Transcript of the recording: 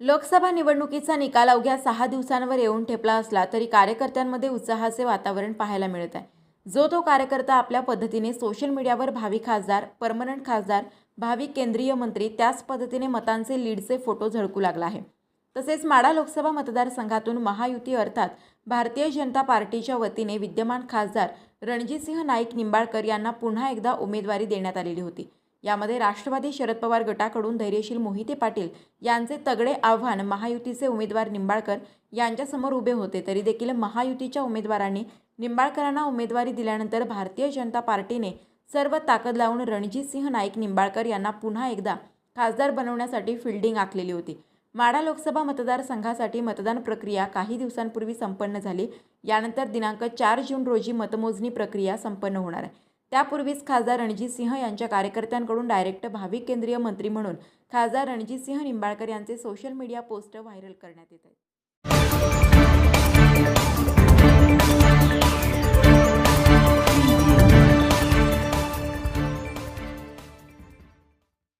लोकसभा निवडणुकीचा निकाल अवघ्या सहा दिवसांवर येऊन ठेपला असला तरी कार्यकर्त्यांमध्ये उत्साहाचे वातावरण पाहायला मिळत आहे. जो तो कार्यकर्ता आपल्या पद्धतीने सोशल मीडियावर भावी खासदार परमनंट खासदार भावी केंद्रीय मंत्री त्याच पद्धतीने मतांचे लीडचे फोटो झळकू लागला आहे. तसेच माडा लोकसभा मतदारसंघातून महायुती अर्थात भारतीय जनता पार्टीच्या वतीने विद्यमान खासदार रणजितसिंह नाईक निंबाळकर यांना पुन्हा एकदा उमेदवारी देण्यात आलेली होती. यामध्ये राष्ट्रवादी शरद पवार गटाकडून धैर्यशील मोहिते पाटील यांचे तगडे आव्हान महायुतीचे उमेदवार निंबाळकर यांच्यासमोर उभे होते. तरी देखील महायुतीच्या उमेदवारांनी निंबाळकरांना उमेदवारी दिल्यानंतर भारतीय जनता पार्टीने सर्व ताकद लावून रणजितसिंह नाईक निंबाळकर यांना पुन्हा एकदा खासदार बनवण्यासाठी फिल्डिंग आखलेली होती. माढा लोकसभा मतदारसंघासाठी मतदान प्रक्रिया काही दिवसांपूर्वी संपन्न झाली. यानंतर दिनांक चार जून रोजी मतमोजणी प्रक्रिया संपन्न होणार आहे. त्यापूर्वीच खासदार रणजितसिंह यांच्या कार्यकर्त्यांकडून डायरेक्ट भावी केंद्रीय मंत्री म्हणून खासदार रणजितसिंह निंबाळकर यांचे सोशल मीडिया पोस्ट व्हायरल करण्यात येत आहेत.